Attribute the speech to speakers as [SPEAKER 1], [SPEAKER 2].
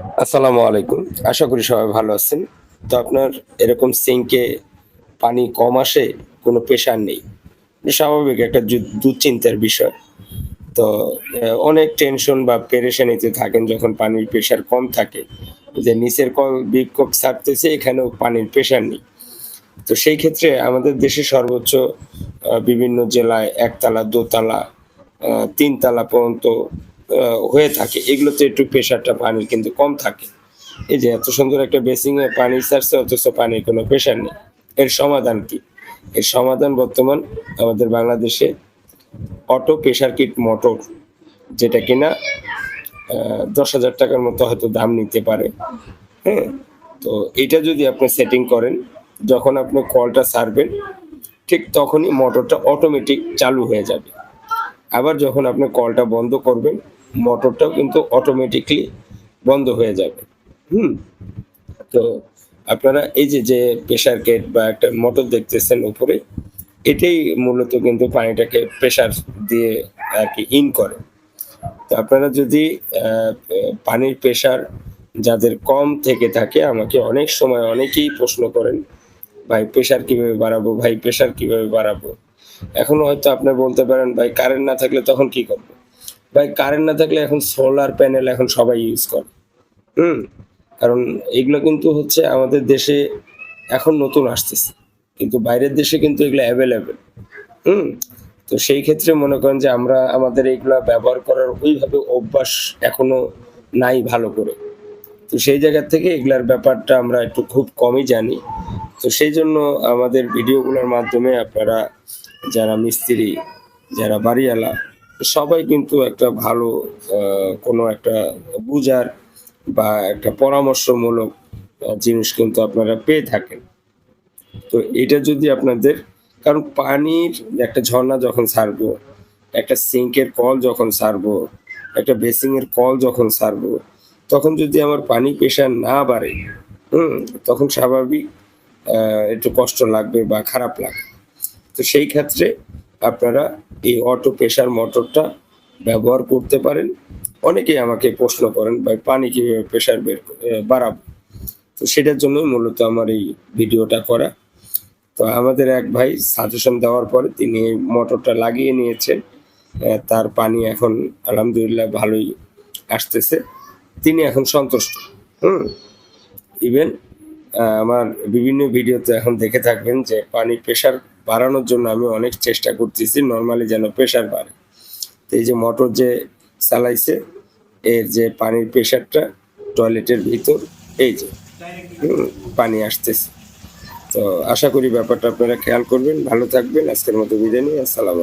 [SPEAKER 1] আসসালামু আলাইকুম। আশা করি সবাই ভালো আছেন। তো আপনার এরকম সিঙ্কে পানি কম আসে, কোনো প্রেশার নেই। স্বাভাবিক একটা দুশ্চিন্তার বিষয়। তো অনেক টেনশন বা পেরেশানিতে থাকেন যখন পানির প্রেশার কম থাকে। যে নিচের কল বিক্ষোভ ছাড়তেছে, এখানেও পানির প্রেশার নেই। তো সেই ক্ষেত্রে আমাদের দেশে সর্বোচ্চ বিভিন্ন জেলায় একতলা, দোতলা তিনতলা পর্যন্ত হয়ে থাকে। এগুলোতে একটু প্রেশারটা পানির কিন্তু কম থাকে। এই যে এত সুন্দর একটা বেসিংয়ে পানি ছাড়ছে, অথচ পানির কোনো প্রেশার নেই। এর সমাধান কি? এর সমাধান বর্তমান আমাদের বাংলাদেশে অটো প্রেশার কিট মোটর, যেটা কিনা দশ হাজার টাকার মতো হয়তো দাম নিতে পারে। হ্যাঁ তো এটা যদি আপনি সেটিং করেন, যখন আপনি কলটা ছাড়বেন, ঠিক তখনই মোটরটা অটোমেটিক চালু হয়ে যাবে। আবার যখন আপনি কলটা বন্ধ করবেন মোটরটাও কিন্তু অটোমেটিকলি বন্ধ হয়ে যাবে। হুম? তো আপনারা এই যে যে প্রেশার গেট বা একটা মোটর দেখতেছেন উপরে, এটাই মূলত কিন্তু পানিটাকে প্রেশার দিয়ে আর কি ইন করে। তো আপনারা যদি পানির প্রেশার যাদের কম থেকে থাকে, আমাকে অনেক সময় অনেকেই প্রশ্ন করেন, ভাই প্রেশার কীভাবে বাড়াবো? ভাই প্রেশার কীভাবে বাড়াবো? এখন হয়তো আপনি বলতে পারেন, ভাই কারেন্ট না থাকলে তখন কি করব? ভাই কারেন্ট না থাকলে এখন সোলার প্যানেল এখন সবাই ইউজ করে। হুম? কারণ এগুলো কিন্তু হচ্ছে আমাদের দেশে এখন নতুন আসতেছে। কিন্তু বাইরের দেশে কিন্তু এগুলো অ্যাভেলেবেল হুম? তো সেই ক্ষেত্রে মনে করেন যে আমরা, আমাদের এইগুলা ব্যবহার করার ওইভাবে অভ্যাস এখনও নাই ভালো করে। তো সেই জায়গার থেকে এগুলার ব্যাপারটা আমরা একটু খুব কমই জানি। তো সেই জন্য আমাদের ভিডিওগুলোর মাধ্যমে আপনারা, যারা মিস্ত্রি, যারা বাড়িওয়ালা সবাই কিন্তু একটা ভালো কোনো একটা বুঝার বা একটা পরামর্শমূলক জিনিস কিন্তু আপনারা পেয়ে থাকেন। তো এটা যদি আপনাদের, কারণ পানির একটা ঝর্ণা যখন ছাড়বো একটা সিঙ্কের কল যখন ছাড়বো একটা বেসিংয়ের কল যখন ছাড়বো তখন যদি আমার পানি প্রেশার না বাড়ে, হুম, তখন স্বাভাবিক একটু কষ্ট লাগবে বা খারাপ লাগবে। তো সেই ক্ষেত্রে আপনারা এই অটো প্রেশার মোটরটা ব্যবহার করতে পারেন। অনেকেই আমাকে প্রশ্ন করেন, ভাই, পানি কীভাবে প্রেশার বের বাড়াবো? তো সেটার জন্যই মূলত আমার এই ভিডিওটা করা। তো আমাদের এক ভাই সাজেশন দেওয়ার পরে তিনি মোটরটা লাগিয়ে নিয়েছেন। তার পানি এখন আলহামদুলিল্লাহ ভালোই আসতেছে। তিনি এখন সন্তুষ্ট। হুম? ইভেন আমার বিভিন্ন ভিডিওতে এখন দেখে থাকবেন যে পানির প্রেশার বাড়ানোর জন্য আমি অনেক চেষ্টা করতেছি নর্মালি যেন প্রেশার বাড়ে। তো এই যে মোটর যে চালাইছে, এর যে পানির প্রেশারটা টয়লেটের ভিতর, এই যে পানি আসতেছে। তো আশা করি ব্যাপারটা আপনারা খেয়াল করবেন, ভালো থাকবেন, আজকের মতো বিদায় নিই আসসালাম